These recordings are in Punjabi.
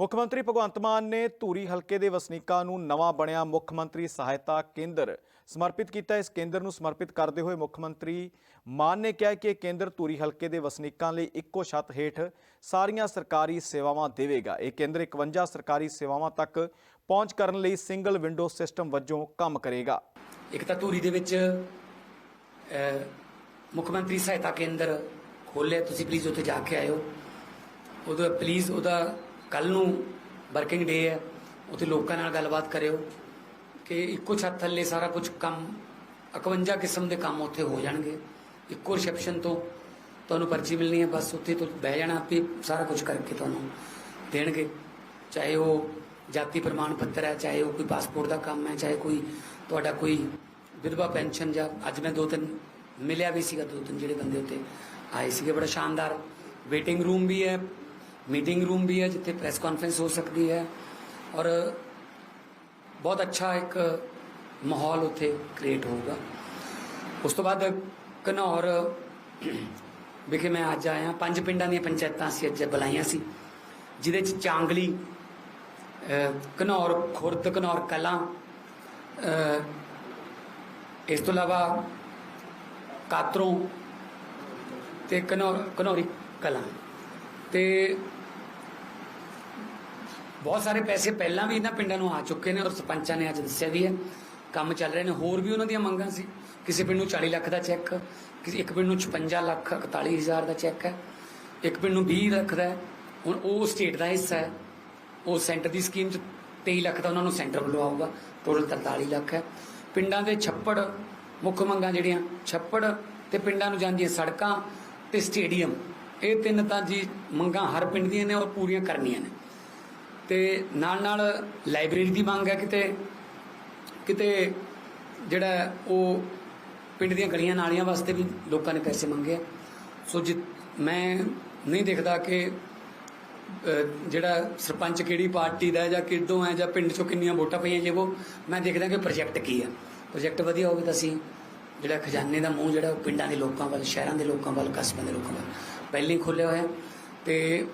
ਮੁੱਖ ਮੰਤਰੀ ਭਗਵੰਤ ਮਾਨ ਨੇ ਧੂਰੀ ਹਲਕੇ ਦੇ ਵਸਨੀਕਾਂ ਨੂੰ ਨਵਾਂ ਬਣਿਆ ਮੁੱਖ ਮੰਤਰੀ ਸਹਾਇਤਾ ਕੇਂਦਰ ਸਮਰਪਿਤ ਕੀਤਾ। ਇਸ ਕੇਂਦਰ ਨੂੰ ਸਮਰਪਿਤ ਕਰਦੇ ਹੋਏ ਮੁੱਖ ਮੰਤਰੀ ਮਾਨ ਨੇ ਕਿਹਾ ਕਿ ਇਹ ਕੇਂਦਰ ਧੂਰੀ ਹਲਕੇ ਦੇ ਵਸਨੀਕਾਂ ਲਈ ਇੱਕੋ ਛੱਤ ਹੇਠ ਸਾਰੀਆਂ ਸਰਕਾਰੀ ਸੇਵਾਵਾਂ ਦੇਵੇਗਾ। ਇਹ ਕੇਂਦਰ 51 ਸਰਕਾਰੀ ਸੇਵਾਵਾਂ ਤੱਕ ਪਹੁੰਚ ਕਰਨ ਲਈ ਸਿੰਗਲ ਵਿੰਡੋ ਸਿਸਟਮ ਵਜੋਂ ਕੰਮ ਕਰੇਗਾ। ਇੱਕ ਤਾਂ ਧੂਰੀ ਦੇ ਵਿੱਚ ਮੁੱਖ ਮੰਤਰੀ ਸਹਾਇਤਾ ਕੇਂਦਰ ਖੋਲਿਆ ਤੁਸੀਂ ਪਲੀਜ਼ ਉੱਥੇ ਜਾ ਕੇ ਆਇਓ। ਉਹਦਾ ਪਲੀਜ਼ ਉਹਦਾ ਕੱਲ ਨੂੰ ਵਰਕਿੰਗ ਡੇ ਹੈ, ਉੱਥੇ ਲੋਕਾਂ ਨਾਲ ਗੱਲਬਾਤ ਕਰਿਓ ਕਿ ਇੱਕੋ ਛੱਤ ਥੱਲੇ ਸਾਰਾ ਕੁਝ ਕੰਮ 51 ਕਿਸਮ ਦੇ ਕੰਮ ਉੱਥੇ ਹੋ ਜਾਣਗੇ। ਇੱਕੋ ਰਿਸੈਪਸ਼ਨ ਤੋਂ ਤੁਹਾਨੂੰ ਪਰਚੀ ਮਿਲਣੀ ਹੈ, ਬਸ ਉੱਥੇ ਤੋਂ ਬਹਿ ਜਾਣਾ, ਆਪੇ ਸਾਰਾ ਕੁਝ ਕਰਕੇ ਤੁਹਾਨੂੰ ਦੇਣਗੇ। ਚਾਹੇ ਉਹ ਜਾਤੀ ਪ੍ਰਮਾਣ ਪੱਤਰ ਹੈ, ਚਾਹੇ ਉਹ ਕੋਈ ਪਾਸਪੋਰਟ ਦਾ ਕੰਮ ਹੈ, ਚਾਹੇ ਕੋਈ ਤੁਹਾਡਾ ਕੋਈ ਵਿਧਵਾ ਪੈਨਸ਼ਨ ਜਾਂ ਅੱਜ ਮੈਂ ਦੋ ਤਿੰਨ ਮਿਲਿਆ ਵੀ ਸੀਗਾ, ਦੋ ਤਿੰਨ ਜਿਹੜੇ ਬੰਦੇ ਉੱਤੇ ਆਏ ਸੀਗੇ, ਬੜਾ ਸ਼ਾਨਦਾਰ ਵੇਟਿੰਗ ਰੂਮ ਵੀ ਹੈ ਮੀਟਿੰਗ ਰੂਮ ਵੀ ਹੈ ਜਿੱਥੇ ਪ੍ਰੈਸ ਕਾਨਫਰੰਸ ਹੋ ਸਕਦੀ ਹੈ ਔਰ ਬਹੁਤ ਅੱਛਾ ਇੱਕ ਮਾਹੌਲ ਉੱਥੇ ਕ੍ਰੀਏਟ ਹੋਊਗਾ ਉਸ ਤੋਂ ਬਾਅਦ ਘਨੌਰ ਵਿਖੇ ਮੈਂ ਅੱਜ ਆਇਆ ਪੰਜ ਪਿੰਡਾਂ ਦੀਆਂ ਪੰਚਾਇਤਾਂ ਅਸੀਂ ਅੱਜ ਬੁਲਾਈਆਂ ਸੀ ਜਿਹਦੇ ਚ ਚਾਂਗਲੀ ਅਹ, ਘਨੌਰ ਖੁਰਦ ਘਨੌਰ ਕਲਾਂ ਇਸ ਤੋਂ ਇਲਾਵਾ ਕਾਤਰੋਂ ਤੇ ਘਨੌਰ ਘਨੌਰੀ ਕਲਾਂ ਤੇ ਬਹੁਤ ਸਾਰੇ ਪੈਸੇ ਪਹਿਲਾਂ ਵੀ ਇਹਨਾਂ ਪਿੰਡਾਂ ਨੂੰ ਆ ਚੁੱਕੇ ਨੇ ਔਰ ਸਰਪੰਚਾਂ ਨੇ ਅੱਜ ਦੱਸਿਆ ਵੀ ਹੈ। ਕੰਮ ਚੱਲ ਰਹੇ ਨੇ। ਹੋਰ ਵੀ ਉਹਨਾਂ ਦੀਆਂ ਮੰਗਾਂ ਸੀ। ਕਿਸੇ ਪਿੰਡ ਨੂੰ 40 ਲੱਖ ਦਾ ਚੈੱਕ ਕਿਸੇ ਇੱਕ ਪਿੰਡ ਨੂੰ 56 ਲੱਖ 41 ਹਜ਼ਾਰ ਦਾ ਚੈੱਕ ਹੈ। ਇੱਕ ਪਿੰਡ ਨੂੰ 20 ਲੱਖ ਦਾ ਹੁਣ ਉਹ ਸਟੇਟ ਦਾ ਹਿੱਸਾ ਹੈ। ਉਹ ਸੈਂਟਰ ਦੀ ਸਕੀਮ ਚ 23 ਲੱਖ ਦਾ ਉਹਨਾਂ ਨੂੰ ਸੈਂਟਰ ਵੱਲੋਂ ਆਊਗਾ। ਟੋਟਲ 43 ਲੱਖ ਹੈ। ਪਿੰਡਾਂ ਦੇ ਛੱਪੜ ਮੁੱਖ ਮੰਗਾਂ ਜਿਹੜੀਆਂ, ਛੱਪੜ ਤੇ ਪਿੰਡਾਂ ਨੂੰ ਜਾਂਦੀਆਂ ਸੜਕਾਂ ਤੇ ਸਟੇਡੀਅਮ, ਇਹ ਤਿੰਨ ਤਾਂ ਜੀ ਮੰਗਾਂ ਹਰ ਪਿੰਡ ਦੀਆਂ ਨੇ ਔਰ ਪੂਰੀਆਂ ਕਰਨੀਆਂ ਨੇ। ਤੇ ਨਾਲ ਨਾਲ ਲਾਇਬ੍ਰੇਰੀ ਦੀ ਮੰਗ ਹੈ, ਕਿਤੇ ਕਿਤੇ ਜਿਹੜਾ ਉਹ ਪਿੰਡ ਦੀਆਂ ਗਲੀਆਂ ਨਾਲੀਆਂ ਵਾਸਤੇ ਵੀ ਲੋਕਾਂ ਨੇ ਪੈਸੇ ਮੰਗੇ ਆ। ਸੋ ਜਿ, ਮੈਂ ਨਹੀਂ ਦੇਖਦਾ ਕਿ ਜਿਹੜਾ ਸਰਪੰਚ ਕਿਹੜੀ ਪਾਰਟੀ ਦਾ ਹੈ ਜਾਂ ਕਿੱਦੋਂ ਹੈ ਜਾਂ ਪਿੰਡ ਚੋਂ ਕਿੰਨੀਆਂ ਵੋਟਾਂ ਪਈਆਂ ਜੇ ਉਹ, ਮੈਂ ਦੇਖਦਾ ਕਿ ਪ੍ਰੋਜੈਕਟ ਕੀ ਆ। ਪ੍ਰੋਜੈਕਟ ਵਧੀਆ ਹੋਵੇ ਤਾਂ ਅਸੀਂ ਜਿਹੜਾ ਖਜ਼ਾਨੇ ਦਾ ਮੂੰਹ ਜਿਹੜਾ ਉਹ ਪਿੰਡਾਂ ਦੇ ਲੋਕਾਂ ਵੱਲ, ਸ਼ਹਿਰਾਂ ਦੇ ਲੋਕਾਂ ਵੱਲ, ਕਸਬਿਆਂ ਦੇ ਲੋਕਾਂ ਵੱਲ ਪਹਿਲਾਂ ਹੀ ਖੋਲਿਆ ਹੋਇਆ। ਤੇ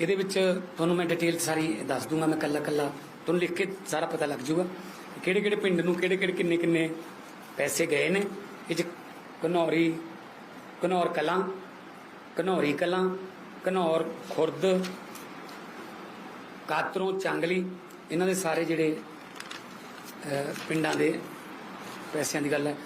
ਇਹਦੇ ਵਿੱਚ ਤੁਹਾਨੂੰ ਮੈਂ ਡਿਟੇਲ ਸਾਰੀ ਦੱਸ ਦੂੰਗਾ, ਮੈਂ ਕੱਲਾ ਕੱਲਾ ਤੁਹਾਨੂੰ ਲਿਖ ਕੇ ਸਾਰਾ ਪਤਾ ਲੱਗ ਜਾਊਗਾ ਕਿਹੜੇ ਕਿਹੜੇ ਪਿੰਡ ਨੂੰ ਕਿਹੜੇ ਕਿਹੜੇ ਕਿੰਨੇ ਕਿੰਨੇ ਪੈਸੇ ਗਏ ਨੇ। ਇਹ ਚ ਘਨੌਰੀ, ਘਨੌਰ ਕਲਾਂ, ਘਨੌਰੀ ਕਲਾਂ, ਘਨੌਰ ਖੁਰਦ, ਕਾਤਰੋਂ ਚਾਂਗਲੀ, ਇਹਨਾਂ ਦੇ ਸਾਰੇ ਜਿਹੜੇ ਪਿੰਡਾਂ ਦੇ ਪੈਸਿਆਂ ਦੀ ਗੱਲ ਹੈ।